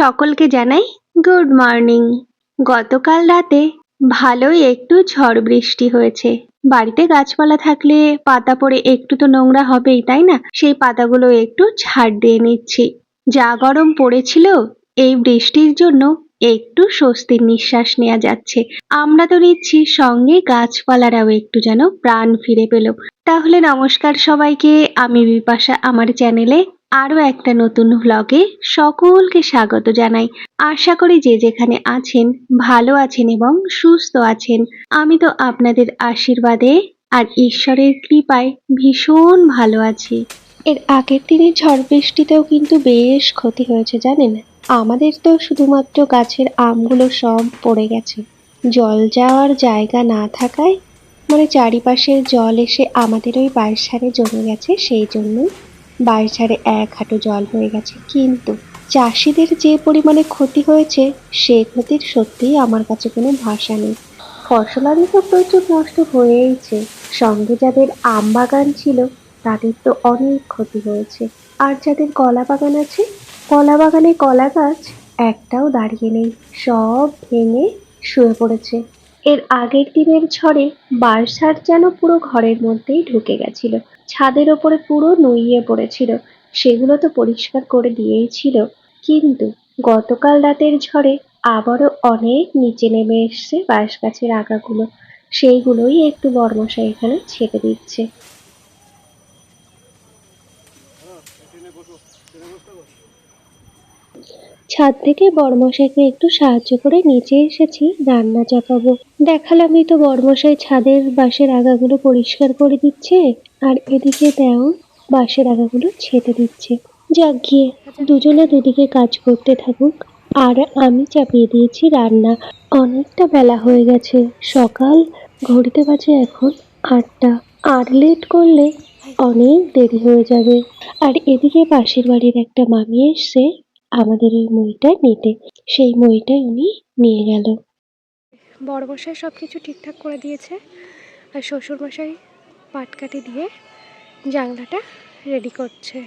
সকলকে জানাই good morning. গতকাল রাতে ভালোই একটু ঝড় বৃষ্টি হয়েছে। বাড়িতে গাছপালা থাকলে পাতা পড়ে একটু তো নোংরা হবেই, তাই না? সেই পাতাগুলো একটু ছাড় দিয়ে নিচ্ছি। যা গরম পড়েছিল, এই বৃষ্টির জন্য একটু স্বস্তির নিঃশ্বাস নেওয়া যাচ্ছে। আমরা তো নিচ্ছি সঙ্গে গাছপালারাও একটু যেন প্রাণ ফিরে পেল। তাহলে নমস্কার সবাইকে, আমি বিপাশা আমার চ্যানেলে আরও একটা নতুন ভ্লগে সকলকে স্বাগত জানাই। আশা করি যে যেখানে আছেন ভালো আছেন এবং সুস্থ আছেন। আমি তো আপনাদের আশীর্বাদে আর ঈশ্বরের কৃপায় ভীষণ ভালো আছি। এর আগের দিনের ঝড় বৃষ্টিতেও কিন্তু বেশ ক্ষতি হয়েছে, জানেন? আমাদের তো শুধুমাত্র গাছের আমগুলো সব পড়ে গেছে। জল যাওয়ার জায়গা না থাকায় মানে চারিপাশের জল এসে আমাদের ওই বাঁশঝাড়ে জমে গেছে, সেই জন্যই বাঁশঝাড়ে এক হাঁটু জল হয়ে গেছে। কিন্তু চাষিদের যে পরিমাণে ক্ষতি হয়েছে, সে ক্ষতির সত্যিই আমার কাছে কোনো ভাষা নেই। ফসলাদি তো প্রচুর নষ্ট হয়েইছে। সঙ্গে যাদের আম বাগান ছিল, তাদের তো অনেক ক্ষতি হয়েছে। আর যাদের কলা বাগান আছে কলা বাগানে কলা গাছ একটাও দাঁড়িয়ে নেই, সব ভেঙে শুয়ে পড়েছে। এর আগের দিনের ঝড়ে বাঁশঝাড় যেন পুরো ঘরের মধ্যেই ঢুকে গেছিল। ছাদের ওপরে পুরো নুইয়ে পড়েছিল। সেগুলো তো পরিষ্কার করে দিয়েই ছিল। কিন্তু গতকাল রাতের ঝড়ে আবারও অনেক নিচে নেমে এসছে বাঁশ গাছের আগাগুলো। সেইগুলোই একটু বর্মশাই এখানে ছেড়ে দিচ্ছে। ছাদ থেকে বড়মশাইকে একটু সাহায্য করে নিচে এসেছি, রান্না চাপাবো। দেখালামই তো বড়মশাই ছাদের বাঁশের আগাগুলো পরিষ্কার করে দিচ্ছে, আর এদিকে দেও বাঁশের আগাগুলো ছেটে দিচ্ছে। যাক গিয়ে, দুজনে দুদিকে কাজ করতে থাকুক। আর আমি চাপিয়ে দিয়েছি রান্না। অনেকটা বেলা হয়ে গেছে, সকাল। ঘড়িতে বাজে এখন আটটা। আর লেট করলে অনেক দেরি হয়ে যাবে। আর এদিকে পাশের বাড়ির একটা মামি এসছে আমাদের ওই মইটা নিতে সেই মইটা উনি নিয়ে গেল। বড়মশাই সব কিছু ঠিকঠাক করে দিয়েছে আর শ্বশুরমশাই পাটকাঠি দিয়ে জানলাটা রেডি করছে।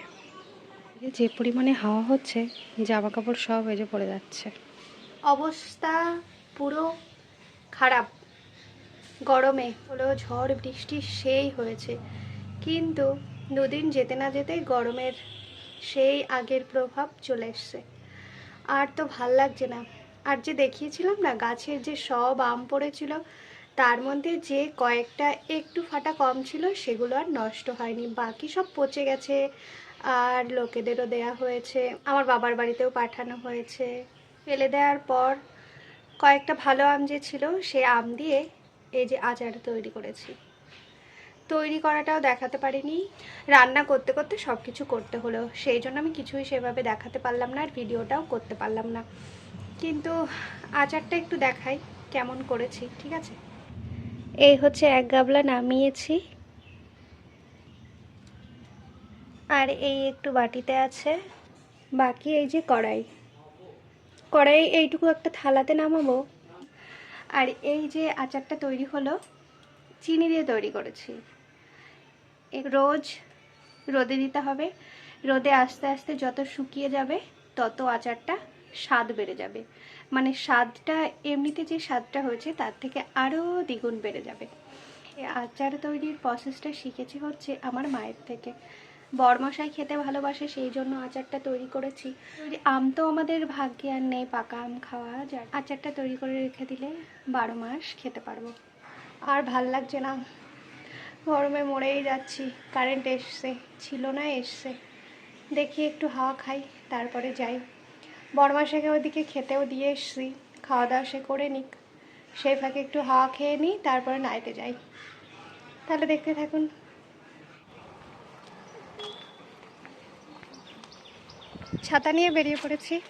যে পরিমাণে হাওয়া হচ্ছে জামা কাপড় সব এজে পড়ে যাচ্ছে। অবস্থা পুরো খারাপ। গরমে হলো ঝড় বৃষ্টি সেই হয়েছে। কিন্তু দুদিন যেতে না যেতেই গরমের সেই আগের প্রভাব চলে এসছে। আর তো ভালো লাগছে না। আর যে দেখিয়েছিলাম না, গাছের যে সব আম পড়েছিল, তার মধ্যে যে কয়েকটা একটু ফাটা কম ছিল, সেগুলো আর নষ্ট হয়নি। বাকি সব পচে গেছে, আর লোকেদেরও দেয়া হয়েছে, আমার বাবার বাড়িতেও পাঠানো হয়েছে। ফেলে দেওয়ার পর কয়েকটা ভালো আম যে ছিল, সে আম দিয়ে এই যে আচার তৈরি করেছি। তৈরি করাটাও দেখাতে পারিনি। রান্না করতে করতে সব কিছু করতে হলো সেই জন্য আমি কিছুই সেভাবে দেখাতে পারলাম না আর ভিডিওটাও করতে পারলাম না। কিন্তু আচারটা একটু দেখাই কেমন করেছি, ঠিক আছে? এই হচ্ছে এক গাবলা নামিয়েছি। আর এই একটু বাটিতে আছে। বাকি এই যে কড়াই। কড়াই এইটুকু একটা থালাতে নামাবো। আর এই যে আচারটা তৈরি হলো, চিনি দিয়ে তৈরি করেছি। রোজ রোদে দিতে হবে। রোদে আস্তে আস্তে যত শুকিয়ে যাবে, তত আচারটা স্বাদ বেড়ে যাবে। মানে স্বাদটা, এমনিতে যে স্বাদটা হয়েছে, তার থেকে আরও দ্বিগুণ বেড়ে যাবে। আচার তৈরির প্রসেসটা শিখেছি হচ্ছে আমার মায়ের থেকে। বরমশাই খেতে ভালোবাসে, সেই জন্য আচারটা তৈরি করেছি। আম তো আমাদের ভাগ্যে আর নেই, পাকা আম খাওয়া। যায় আচারটা তৈরি করে রেখে দিলে বারো মাস খেতে পারব। আর ভালো লাগছে না। গরমে মরেই যাচ্ছি। কারেন্ট এসছে, ছিল না এসছে। দেখি একটু হাওয়া খাই, তারপরে যাই। বড়মাসাকে ওদিকে খেতেও দিয়ে এসছি। খাওয়া দাওয়া সে করে নিক। সেই ফাঁকে একটু হাওয়া খেয়ে নিই, তারপরে নাইতে যাই। তাহলে দেখতে থাকুন। ছাতা নিয়ে বেরিয়ে পড়েছি।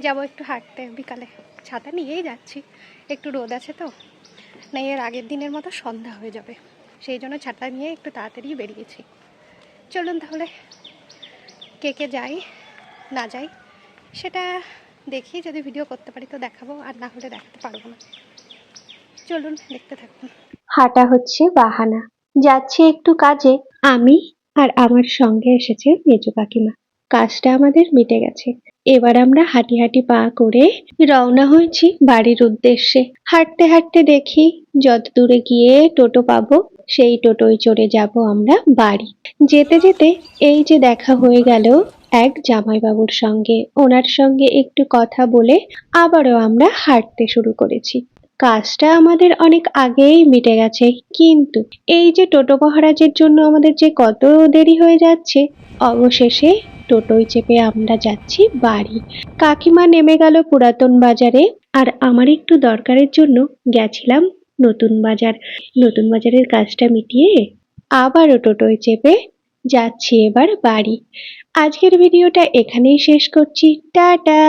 যাব একটু হাঁটতে বিকালে। ছাতা নিয়েই যাচ্ছি। একটু রোদ আছে তো? না, এর আগের দিনের মতো সন্ধ্যা হয়ে যাবে। সেই জন্য ছাতা নিয়ে একটু তাড়াতাড়ি বেরিয়েছি। চলুন তাহলে, কে কে যাই, না যাই, সেটা দেখি, যদি ভিডিও করতে পারি তো দেখাবো, আর না হলে দেখাতে পারব না। চলুন, দেখতে থাকুন। হাঁটা হচ্ছে বাহানা। যাচ্ছে একটু কাজে। আমি আর আমার সঙ্গে এসেছে মেজো কাকিমা। কাজটা আমাদের মিটে গেছে। এবার আমরা হাঁটি হাঁটি পা করে রওনা হয়েছি বাড়ির উদ্দেশ্যে। হাঁটতে হাঁটতে দেখি, যত দূরে গিয়ে টোটো পাবো সেই টোটোয় চড়ে যাব আমরা বাড়ি। যেতে যেতে এই যে দেখা হয়ে গেল এক জামাইবাবুর সঙ্গে। ওনার সঙ্গে একটু কথা বলে আবারও আমরা হাঁটতে শুরু করেছি। কাজটা আমাদের অনেক আগেই মিটে গেছে, কিন্তু এই যে টোটো মহারাজের জন্য আমাদের যে কত দেরি হয়ে যাচ্ছে, অবশেষে টোটোয় চেপে আমরা যাচ্ছি বাড়ি। কাকিমা নেমে গেল পুরাতন বাজারে, আর আমার একটু দরকারের জন্য গেছিলাম নতুন বাজার, নতুন বাজারের কাজটা মিটিয়ে আবারও টোটোয় চেপে যাচ্ছি এবার বাড়ি। আজকের ভিডিওটা এখানেই শেষ করছি। টাটা!